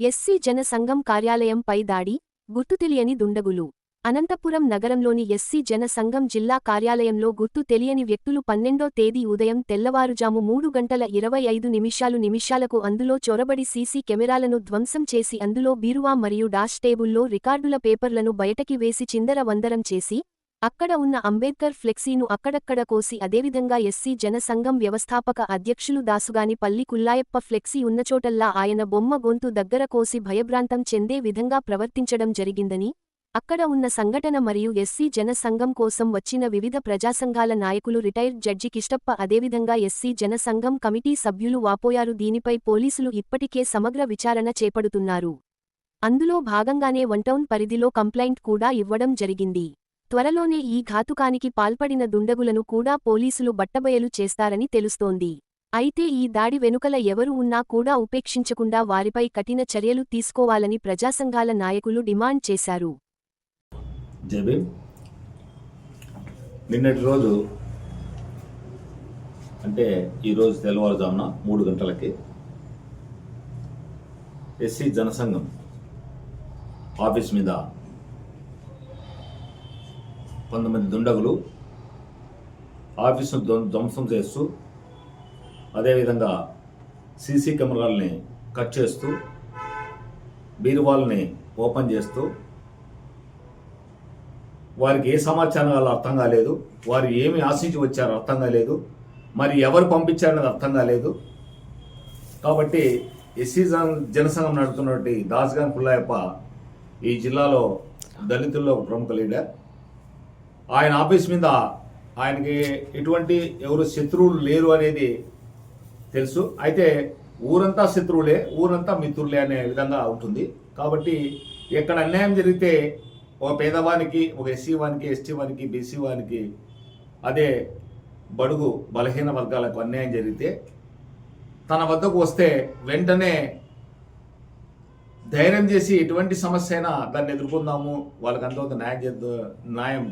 SC జన సంఘం కార్యాలయంపై దాడి గుర్తు తెలియని దుండగులు. అనంతపురం నగరంలోని ఎస్సీ జన సంఘం జిల్లా కార్యాలయంలో గుర్తు తెలియని వ్యక్తులు పన్నెండో తేదీ ఉదయం తెల్లవారుజాము మూడు గంటల ఇరవై ఐదు నిమిషాలు నిమిషాలకు అందులో చొరబడి సీసీ కెమెరాలను ధ్వంసం చేసి అందులో బీరువా మరియు డాష్ టేబుల్లో రికార్డుల పేపర్లను బయటకి వేసి చిందర వందరం చేసి అక్కడ ఉన్న అంబేద్కర్ ఫ్లెక్సీను అక్కడక్కడ కోసి అదేవిధంగా ఎస్సీ జనసంఘం వ్యవస్థాపక అధ్యక్షులు దాసుగాని పల్లి కుల్లాయప్ప ఫ్లెక్సీ ఉన్నచోటల్లా ఆయన బొమ్మ గొంతు దగ్గర కోసి భయభ్రాంతం చెందే విధంగా ప్రవర్తించడం జరిగిందని అక్కడ ఉన్న సంఘటన మరియు ఎస్సీ జనసంఘం కోసం వచ్చిన వివిధ ప్రజాసంఘాల నాయకులు రిటైర్డ్ జడ్జి కిష్టప్ప అదేవిధంగా ఎస్సీ జనసంఘం కమిటీ సభ్యులు వాపోయారు. దీనిపై పోలీసులు ఇప్పటికే సమగ్ర విచారణ చేపడుతున్నారు. అందులో భాగంగానే వన్టౌన్ పరిధిలో కంప్లైంట్ కూడా ఇవ్వడం జరిగింది. త్వరలోనే ఈ ఘాతుకానికి పాల్పడిన దుండగులను కూడా పోలీసులు బట్టబయలు చేస్తారని తెలుస్తోంది. అయితే ఈ దాడి వెనుకల ఎవరు ఉన్నా కూడా ఉపేక్షించకుండా వారిపై కఠిన చర్యలు తీసుకోవాలని ప్రజాసంఘాల నాయకులు డిమాండ్ చేశారు. నిన్నటి రోజు అంటే ఈరోజు తెల్లవారుజామున మూడు గంటలకి ఎస్సీ జనసంఘం ఆఫీస్ మీద కొంతమంది దుండగులు ఆఫీసును ధ్వంసం చేస్తూ అదేవిధంగా సీసీ కెమెరాలని కట్ చేస్తూ బీరువాల్ని ఓపెన్ చేస్తూ వారికి ఏ సమాచారం కావాలో అర్థం కాలేదు వారు ఏమి ఆశించి వచ్చారో అర్థం కాలేదు మరి ఎవరు పంపించారనేది అర్థం కాలేదు. కాబట్టి ఎస్సీ జనసంఘం నడుతున్నటువంటి దాస్గాన్ పుల్లాయప్ప ఈ జిల్లాలో దళితుల్లో ఒక ప్రముఖ లీడర్. ఆయన ఆఫీస్ మీద ఆయనకి ఎటువంటి ఎవరు శత్రువులు లేరు అనేది తెలుసు. అయితే ఊరంతా శత్రువులే ఊరంతా మిత్రులే అనే విధంగా ఉంటుంది. కాబట్టి ఎక్కడ అన్యాయం జరిగితే ఒక పేదవానికి ఒక ఎస్సీ వానికి ఎస్టీ వానికి బీసీ వానికి అదే బడుగు బలహీన వర్గాలకు అన్యాయం జరిగితే తన వద్దకు వస్తే వెంటనే ధైర్యం చేసి ఎటువంటి సమస్య అయినా దాన్ని ఎదుర్కొందాము. వాళ్ళకి అంతవరకు న్యాయం చేద్దా న్యాయం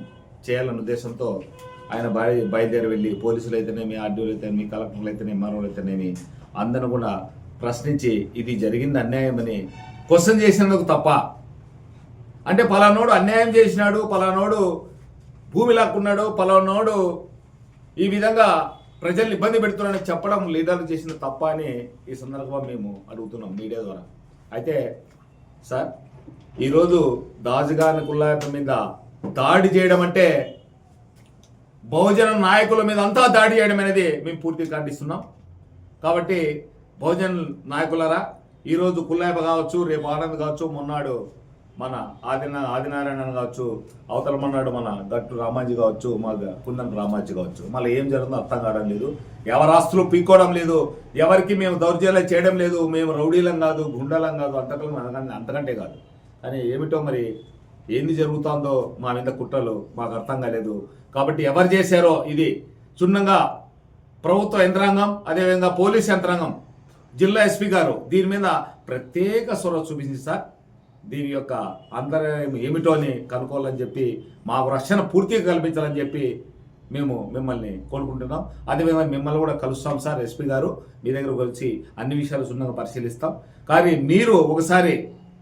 చేయాలన్న ఉద్దేశంతో ఆయన బయ బయలుదేరి వెళ్ళి పోలీసులు అయితేనేమి ఆర్డీఓలు అయితేనేమి కలెక్టర్లు అయితేనేమి మరోలు అయితేనేమి అందరూ కూడా ప్రశ్నించి ఇది జరిగింది అన్యాయమని క్వశ్చన్ చేసినందుకు తప్ప. అంటే పలానోడు అన్యాయం చేసినాడు పలానోడు భూమి లాక్కున్నాడు పలానోడు ఈ విధంగా ప్రజల్ని ఇబ్బంది పెడుతున్నాడని చెప్పడం లీడర్లు చేసిన తప్ప అని ఈ సందర్భంగా మేము అడుగుతున్నాం మీడియా ద్వారా. అయితే సార్ ఈరోజు దాజుగాని కుల్లాయప్ప మీద దాడి చేయడం అంటే బహుజన నాయకుల మీద అంతా దాడి చేయడం అనేది మేము పూర్తిగా ఖండిస్తున్నాం. కాబట్టి బహుజన నాయకులరా ఈరోజు కుల్లాయప కావచ్చు రేపు ఆనంద్ కావచ్చు మొన్నాడు మన ఆదిన ఆదినారాయణ కావచ్చు అవతల మొన్నాడు మన గట్టు రామాజీ కావచ్చు మా కుందన్ రామాజీ కావచ్చు. మళ్ళీ ఏం జరుగుతుందో అర్థం కావడం లేదు. ఎవరి ఆస్తులు పీక్కోవడం లేదు. ఎవరికి మేము దౌర్జన్యం చేయడం లేదు. మేము రౌడీలం కాదు గుండలం కాదు అంతకం అంతకంటే కాదు. కానీ ఏమిటో మరి ఏంది జరుగుతుందో మా మీద కుట్రలు మాకు అర్థం కాలేదు. కాబట్టి ఎవరు చేశారో ఇది క్షుణ్ణంగా ప్రభుత్వ యంత్రాంగం అదేవిధంగా పోలీస్ యంత్రాంగం జిల్లా ఎస్పీ గారు దీని మీద ప్రత్యేక సొర చూపించింది సార్. దీని యొక్క అంతర్యం ఏమిటో అని కనుక్కోవాలని చెప్పి మాకు రక్షణ పూర్తిగా కల్పించాలని చెప్పి మేము మిమ్మల్ని కోరుకుంటున్నాం. అదేవిధంగా మిమ్మల్ని కూడా కలుస్తాం సార్ ఎస్పీ గారు. మీ దగ్గర వచ్చి అన్ని విషయాలు సున్నంగా పరిశీలిస్తాం. కానీ మీరు ఒకసారి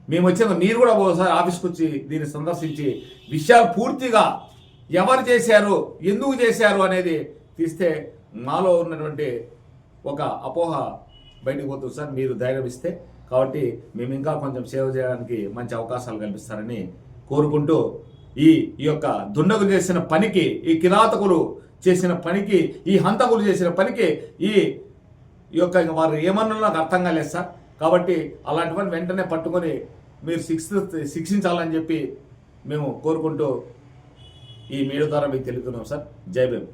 మేము వచ్చిన మీరు కూడా ఒకసారి ఆఫీస్కి వచ్చి దీన్ని సందర్శించి విషయాలు పూర్తిగా ఎవరు చేశారు ఎందుకు చేశారు అనేది తీస్తే మాలో ఉన్నటువంటి ఒక అపోహ బయటకు పోతుంది సార్. మీరు ధైర్యం ఇస్తే కాబట్టి మేము ఇంకా కొంచెం సేవ చేయడానికి మంచి అవకాశాలు కల్పిస్తారని కోరుకుంటూ ఈ ఈ యొక్క దుండగులు చేసిన పనికి ఈ కిరాతకులు చేసిన పనికి ఈ హంతకులు చేసిన పనికి ఈ ఈ యొక్క వారు ఏమన్నా నాకు అర్థం కాలేదు సార్. కాబట్టి అలాంటివన్నీ వెంటనే పట్టుకొని మీరు శిక్ష శిక్షించాలని చెప్పి మేము కోరుకుంటూ ఈ మీడియా ద్వారా మీకు తెలుపుతున్నాం సార్. జై భీమ్.